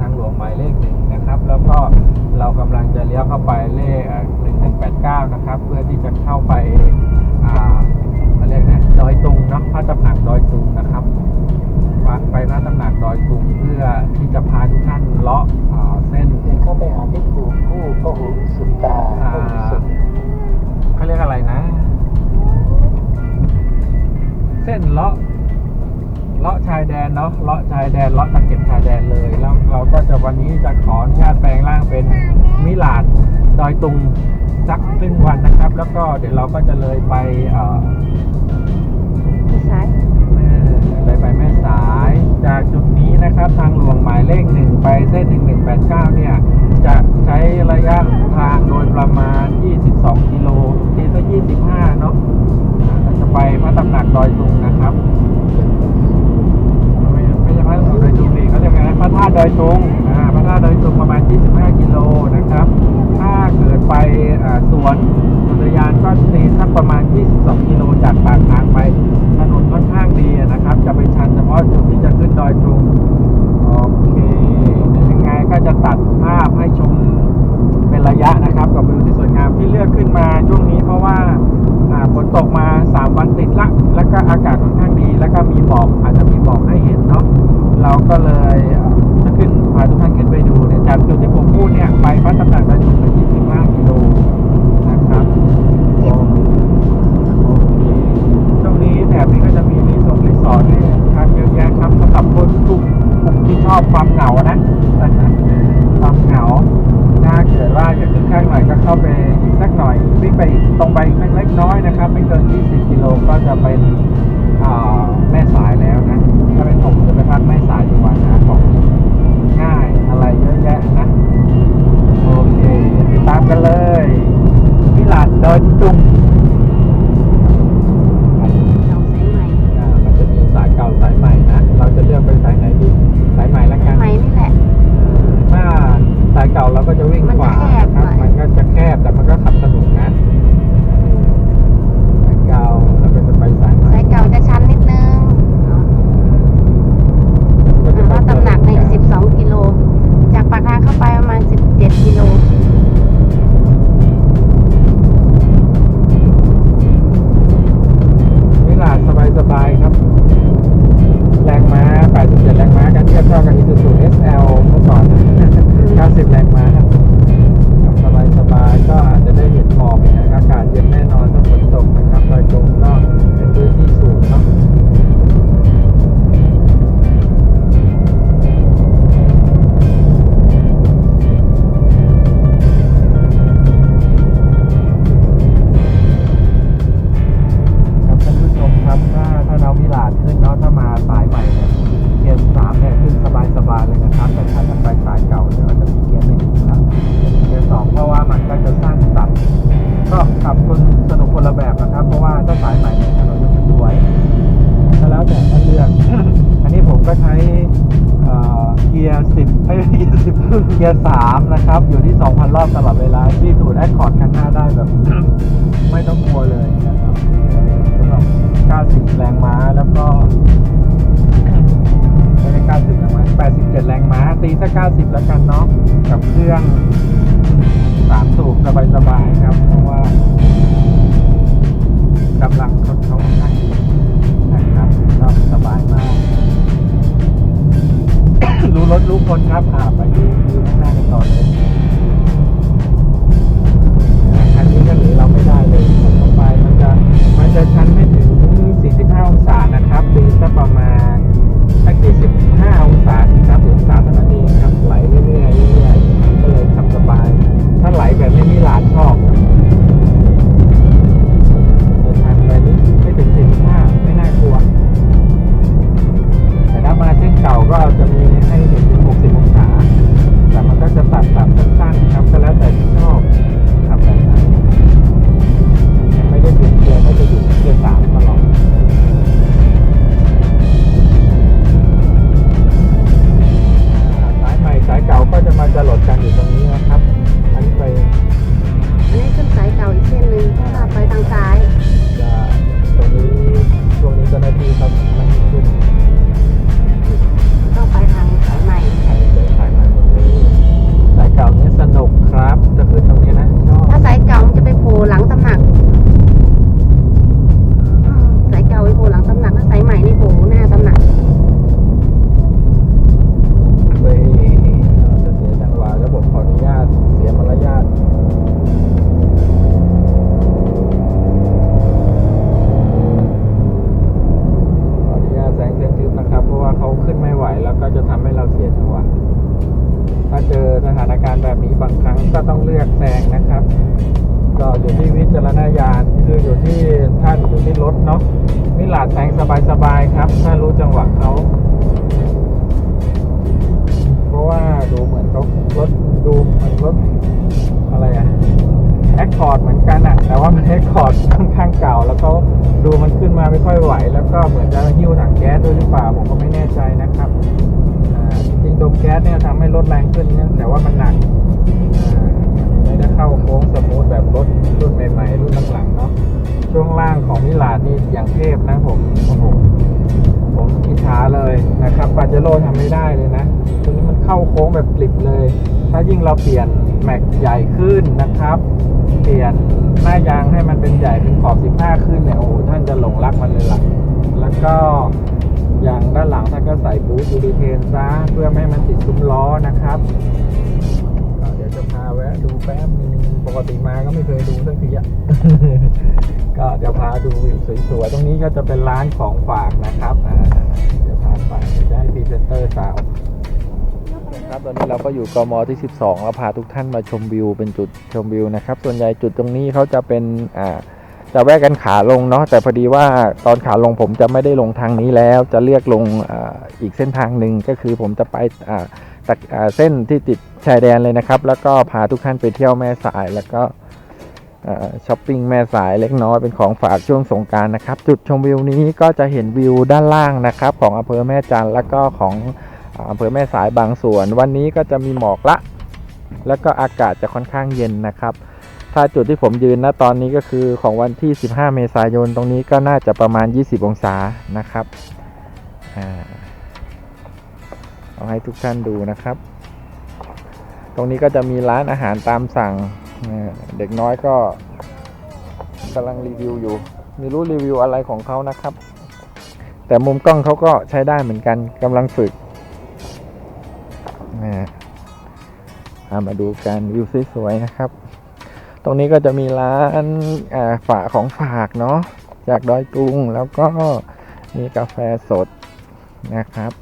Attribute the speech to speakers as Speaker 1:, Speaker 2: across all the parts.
Speaker 1: ทางหลวงหมายเลขหนึ่งนะครับ แล้วก็เรากำลังจะเลี้ยวเข้าไปเลขหนึ่งหนึ่งแปดเก้านะครับ เพื่อที่จะเข้าไปอ่าเรียกนะดอยตุงเนาะพระตำหนักดอยตุงนะครับวางไปพระตำหนักดอยตุงเพื่อที่จะพาทุกท่านเลาะเส้น
Speaker 2: เข้าไปหาที่กูคู่ก็หูสุดตา
Speaker 1: เขาเรียกอะไรนะ เส้นเลาะ เลาะชายแดนเนาะเลาะชายแดนเลาะตะเก็บชายแดนเลยแล้วเราก็จะวันนี้จะขออนุญาตแปลงร่างเป็นมิลาดดอยตุงสักครึ่งวันนะครับ แล้วก็เดี๋ยวเราก็จะเลยไปเอ่อเลยไปแม่สายจากจุดนี้นะครับ ทางหลวงหมายเลขหนึ่งไปเส้นหนึ่งหนึ่งแปดเก้าเนี่ย จะใช้ระยะทางโดยประมาณ ก็อากาศค่อนข้างดี แล้วก็มีหมอกอาจจะมีหมอกให้เห็นเนาะเราก็เลยจะขึ้นพาทุกท่านขึ้นไปดูเนี่ยจากจุดที่ผมพูดเนี่ยไปวัดต่างปกไปจุ Дякую. ค
Speaker 3: รับ อยู่ที่
Speaker 1: 2,000 รอบตลอดเวลาที่สูตรแอคคอร์ดคันหน้าได้แบบ อคอร์ดค่อนข้างเก่า แล้วเขาดูมันขึ้นมาไม่ค่อยไหว แล้วก็เหมือนจะหิ้วถังแก๊สด้วยหรือเปล่าผมก็ไม่แน่ใจนะครับอ่าจริงๆดมแก๊สเนี่ยทำให้รถแรงขึ้นนะแต่ว่ามันหนักไม่ได้เข้าโค้งสมูทแบบรถรุ่นใหม่ๆ รุ่นหลังๆเนาะช่วงล่างของมิลาดนี่อย่างเทพนะผมโอ้โหผมอิจฉาเลยนะครับปาเจโร่ทำไม่ได้เลยนะตัวนี้มันเข้าโค้งแบบกลิบเลย ถ้ายิ่งเราเปลี่ยน แม็กใหญ่ขึ้นนะครับ เปลี่ยนหน้ายางให้มันเป็นใหญ่เป็นขอบ 15 ขึ้นเนี่ยโอ้โหท่านจะหลงรักมันเลยล่ะ แล้วก็อย่างด้านหลังท่านก็ใส่บูทยูดีเทนซะเพื่อไม่ให้มันติดซุ้มล้อนะครับก็เดี๋ยวจะพาแวะดูแป๊บนึงปกติมาก็ไม่เคยดูสักทีอะก็จะพาดูวิวสวยๆตรงนี้ก็จะเป็นร้านของฝากนะครับเดี๋ยวพาไปจะให้พรีเซนเตอร์สาว ครับตอนนี้เราก็อยู่กมที่ 12เราพาทุกท่านมาชมวิวเป็นจุดชมวิวนะครับ ส่วนใหญ่จุดตรงนี้เขาจะเป็นอ่าจะแวะกันขาลงเนาะแต่พอดีว่าตอนขาลงผมจะไม่ได้ลงทางนี้แล้ว จะเรียกลงออีกเส้นทางหนึ่งก็คือผมจะไปอ่าตักอ่าเส้นที่ติดชายแดนเลยนะครับ แล้วก็พาทุกท่านไปเที่ยวแม่สายแล้วก็ช้อปปิ้งแม่สายเล็กน้อยเป็นของฝากช่วงสงการนะครับ จุดชมวิวนี้ก็จะเห็นวิวด้านล่างนะครับ ของอำเภอแม่จันทร์แล้วก็ของ อำเภอแม่สายบางส่วน วันนี้ก็จะมีหมอกละ แล้วก็อากาศจะค่อนข้างเย็นนะครับ ถ้าจุดที่ผมยืนนะตอนนี้ก็คือของวันที่ 15 เมษายนตรงนี้ก็น่าจะประมาณ 20 องศานะครับเอาให้ทุกท่านดูนะครับ ตรงนี้ก็จะมีร้านอาหารตามสั่ง เด็กน้อยก็กำลังรีวิวอยู่ไม่รู้รีวิวอะไรของเขานะครับ แต่มุมกล้องเขาก็ใช้ได้เหมือนกันกำลังฝึก อ่าเอามาดูกันวิวสวยๆนะครับ ตรงนี้ก็จะมีร้านอ่าฝาของฝากเนาะจากดอยตุงแล้วก็มีกาแฟสดนะครับ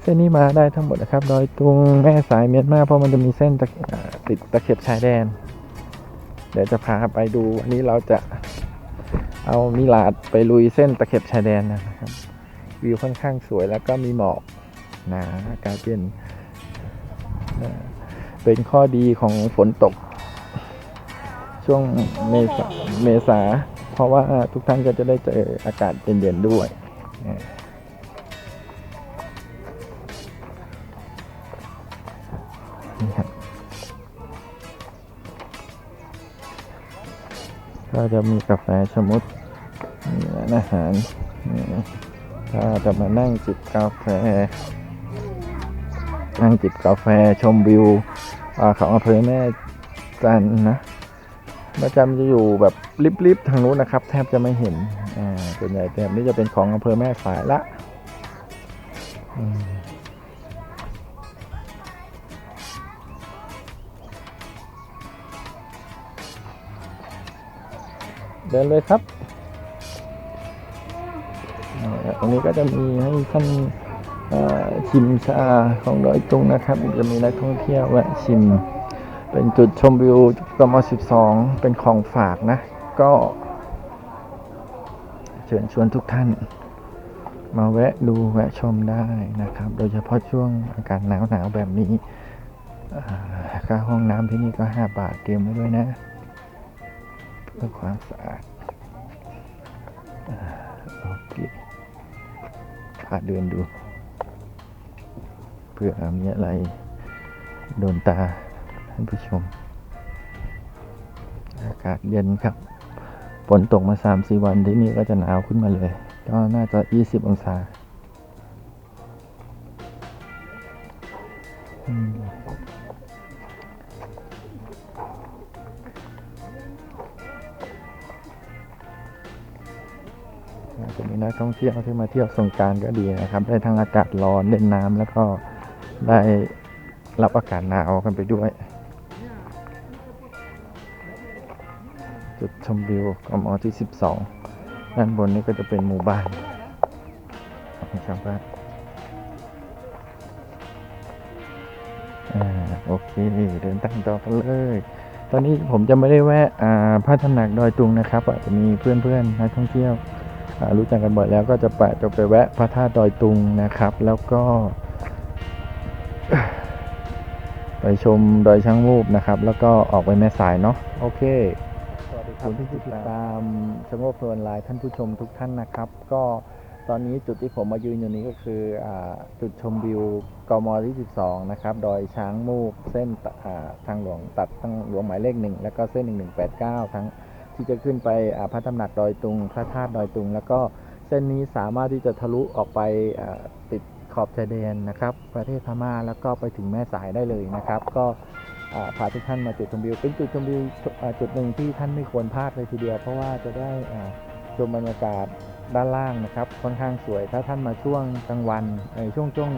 Speaker 1: เส้นนี้มาได้ทั้งหมดนะครับ ดอยตุงแม่สายเมียนมาเพราะมันจะมีเส้นติดตะเข็บชายแดน เดี๋ยวจะพาไปดูอันนี้เราจะเอามิลาดไปลุยเส้นตะเข็บชายแดนนะครับ วิวค่อนข้างสวยแล้วก็มีหมอกนะอากาศเย็นนะเป็นข้อดีของฝนตก ช่วงเมษาเมษา เพราะว่าทุกท่านก็จะได้เจออากาศเย็นๆด้วยนี่ครับก็จะมีกาแฟชมุดมีร้านอาหารนี่ ถ้าจะมานั่งจิบกาแฟ นั่งจิบกาแฟชมวิวอของอำเภอแม่จันนะประจำจะอยู่แบบริบๆทางนู้นนะครับ แทบจะไม่เห็นอ่าส่วนใหญ่แถบนี้จะเป็นของอำเภอแม่สายละเดินเลยครับ ตรงนี้ก็จะมีให้ท่านชิมชาของดอยตุงนะครับจะมีนักท่องเที่ยวแวะชิม เป็นจุดชมวิวกม12 เป็นของฝากนะ ก็ เชิญชวนทุกท่าน มาแวะดูแวะชมได้นะครับ โดยเฉพาะช่วงอากาศหนาวหนาวๆแบบนี้ค่าห้องน้ำที่นี่ก็ 5 บาทเตรียมไว้ด้วยนะ เพื่อความสะอาดอา พาเดินดูเพื่อมีอะไรโดนตาท่านผู้ชม อากาศเย็นครับฝนตกมาสามสี่วันที่นี่ก็จะหนาวขึ้นมาเลย ก็น่าจะยี่สิบองศา นักท่องเที่ยวที่มาเที่ยวสงการก็ดีนะครับ ได้ทั้งอากาศร้อนเล่นน้ำแล้วก็ได้รับอากาศหนาวกันไปด้วย จุดชมวิวกมอที่ 12 ด้านบนนี้ก็จะเป็นหมู่บ้านของชาวบ้านอ่าโอเค เดินทางต่อกันเลย ตอนนี้ผมจะไม่ได้แวะอ่าพระตำหนักดอยตุงนะครับอาจจะมีเพื่อนๆนักท่องเที่ยว รู้จักกันบ่อยแล้วก็จะไปจะไปแวะพระธาตุดอยตุงนะครับ แล้วก็ ไปชมดอยช้างมูบนะครับ แล้วก็ออกไปแม่สายเนาะโอเคสวัสดีครับที่ติดตามชมโงกเพลินไลน์ท่านผู้ชมทุกท่านนะครับ ก็ตอนนี้จุดที่ผมมายืนอยู่นี้ก็คืออาจุดชมวิวกมที่12นะครับดอยช้างมูกเส้นตอ่าทางหลวงตัดทางหลวงหมายเลขหนึ่งแล้วก็เส้น 1189 ทั้ง ที่จะขึ้นไปพระตำหนักดอยตุง พระธาตุดอยตุง แล้วก็เส้นนี้สามารถที่จะทะลุออกไปติดขอบชายแดนนะครับ ประเทศพม่าแล้วก็ไปถึงแม่สายได้เลยนะครับ ก็พาทุกท่านมาจุดชมวิวเป็นจุดชมวิวจุดหนึ่งที่ท่านไม่ควรพลาดเลยทีเดียว เพราะว่าจะได้ชมบรรยากาศด้านล่างนะครับ ค่อนข้างสวยถ้าท่านมาช่วงกลางวันในช่วงช่วง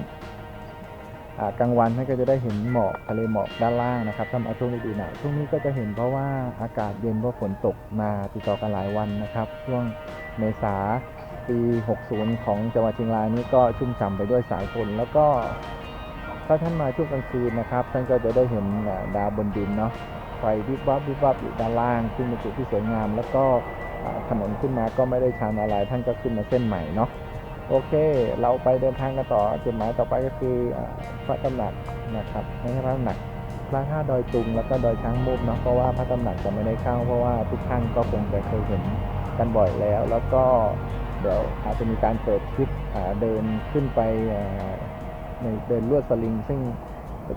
Speaker 1: กลางวันท่านก็จะได้เห็นหมอกทะเลหมอกด้านล่างนะครับถ้ามาช่วงฤดูหนาวช่วงนี้ก็จะเห็นเพราะว่าอากาศเย็นเพราะฝนตกมาติดต่อกันหลายวันนะครับ ช่วงเมษาปี 60 ของจังหวัดเชียงรายนี้ก็ชุ่มฉ่ำไปด้วยสายฝนแล้วก็ถ้าท่านมาช่วงกลางคืนนะครับ ท่านก็จะได้เห็นดาวบนดินเนาะไฟวิบวับวิบวับอยู่ด้านล่าง ซึ่งเป็นจุดที่สวยงาม แล้วก็ถนนขึ้นมาก็ไม่ได้ชันอะไรท่านก็ขึ้นมาเส้นใหม่เนาะ โอเค เราไปเดินทางกันต่อจุดหมายต่อไปก็คือพระตำหนักนะครับไม่ใช่พระตำหนักพระธาตุดอยตุงแล้วก็ดอยช้างมุกเนาะเพราะว่าพระตำหนักจะไม่ได้เข้าเพราะว่าทุกท่านก็คงจะเคยเห็นกันบ่อยแล้ว แล้วก็เดี๋ยวอาจจะมีการเปิดคลิปเดินขึ้นไปในเดินลวดสลิง ซึ่ง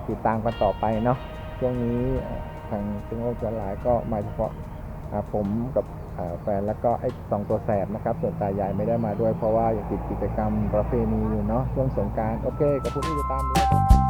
Speaker 1: ติดตามกันต่อไปเนาะช่วงนี้ทางซึ่งโลกจะหลายก็มาเฉพาะอ่าผมกับ แฟนแล้วก็ไอ้สองตัวแสบนะครับ ส่วนตายายไม่ได้มาด้วยเพราะว่ายังติดกิจกรรมประเพณีอยู่เนาะช่วงสงการโอเคกับผู้ที่ติดตามเลย